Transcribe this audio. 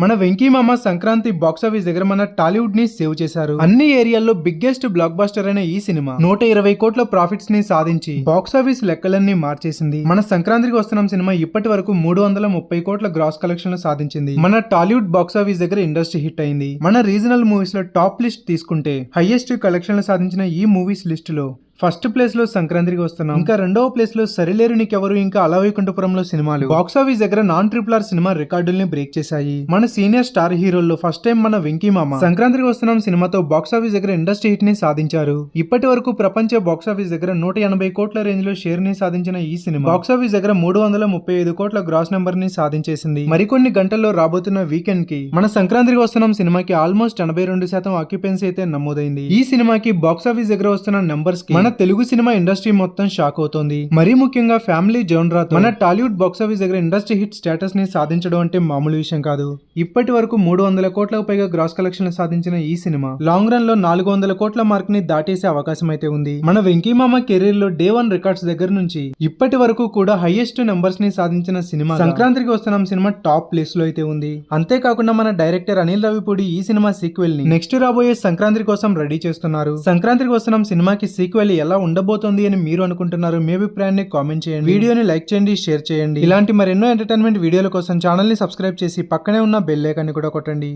మన వెంకీ మామ సంక్రాంతి బాక్సాఫీస్ దగ్గర మన టాలీవుడ్ని సేవ్ చేశారు. అన్ని ఏరియాల్లో బిగ్గెస్ట్ బ్లాక్ బాస్టర్ అయిన ఈ సినిమా నూట ఇరవై కోట్ల ప్రాఫిట్స్ని సాధించి బాక్సాఫీస్ లెక్కలన్నీ మార్చేసింది. మన సంక్రాంతికి వస్తున్న సినిమా ఇప్పటి వరకు మూడు వందల ముప్పై కోట్ల గ్రాస్ కలెక్షన్లు సాధించింది. మన టాలీవుడ్ బాక్సాఫీస్ దగ్గర ఇండస్ట్రీ హిట్ అయింది. మన రీజనల్ మూవీస్లో టాప్ లిస్ట్ తీసుకుంటే హైయెస్ట్ కలెక్షన్లు సాధించిన ఈ మూవీస్ లిస్ట్లో ఫస్ట్ ప్లేస్లో సంక్రాంతికి వస్తున్నాం. ఇంకా రెండవ ప్లేస్లో సరిలేరు నీకెవరు ఇంకా అలవైకుంఠపురంలో సినిమాలు. బాక్స్ ఆఫీస్ దగ్గర నాన్ ట్రిపుల్ ఆర్ సినిమా రికార్డుల్ని బ్రేక్ చేశాయి. మన సీనియర్ స్టార్ హీరోల్లో ఫస్ట్ టైం మన వెంకీ మామ. సంక్రాంతికి వస్తున్నాం సినిమాతో బాక్స్ ఆఫీస్ దగ్గర ఇండస్ట్రీ హిట్ని సాధించారు. ఇప్పటి వరకు ప్రపంచ బాక్స్ ఆఫీస్ దగ్గర నూట ఎనభై కోట్ల రేంజ్లో షేర్ని సాధించిన ఈ సినిమా. బాక్స్ ఆఫీస్ దగ్గర మూడు వందల ముప్పై ఐదు కోట్ల గ్రాస్ నెంబర్ని సాధించేసింది. మరికొన్ని గంటల్లో రాబోతున్న వీకెండ్కి మన సంక్రాంతికి వస్తున్నాం సినిమాకి ఆల్మోస్ట్ ఎనభై రెండు శాతం ఆక్యుపెన్సీ అయితే నమోదైంది. ఈ సినిమాకి బాక్స్ ఆఫీస్ దగ్గర వస్తున్న నెంబర్స్కి మన తెలుగు సినిమా ఇండస్ట్రీ మొత్తం షాక్ అవుతోంది. మరీ ముఖ్యంగా ఫ్యామిలీ జోన్రా మన టాలీవుడ్ బాక్స్ ఆఫీస్ దగ్గర ఇండస్ట్రీ హిట్ స్టేటస్ని సాధించడం అంటే మామూలు విషయం కాదు. ఇప్పటి వరకు మూడు వందల కోట్లకు పైగా గ్రాస్ కలెక్షన్ సాధించిన ఈ సినిమా లాంగ్ రన్లో నాలుగు వందల కోట్ల మార్క్ని దాటేసే అవకాశం అయితే ఉంది. మన వెంకీమామ కెరీర్లో డే వన్ రికార్డ్స్ దగ్గర నుంచి ఇప్పటి వరకు కూడా హైయెస్ట్ నెంబర్స్ని సాధించిన సినిమా సంక్రాంతికి వస్తున్న సినిమా టాప్ ప్లేస్లో అయితే ఉంది. అంతేకాకుండా మన డైరెక్టర్ అనిల్ రావిపూడి ఈ సినిమా సీక్వెల్ని నెక్స్ట్ రాబోయే సంక్రాంతి కోసం రెడీ చేస్తున్నారు. సంక్రాంతికి వస్తున్న సినిమాకి సీక్వెల్ ఎలా ఉండబోతోంది అని మీరు అనుకుంటున్నారు మీ అభిప్రాయాన్ని కామెంట్ చేయండి. వీడియోని లైక్ చేయండి షేర్ చేయండి. ఇలాంటి మరెన్నో ఎంటర్టైన్మెంట్ వీడియోల కోసం ఛానల్ని సబ్స్క్రైబ్ చేసి పక్కనే ఉన్న బెల్ ఐకాన్ని కూడా కొట్టండి.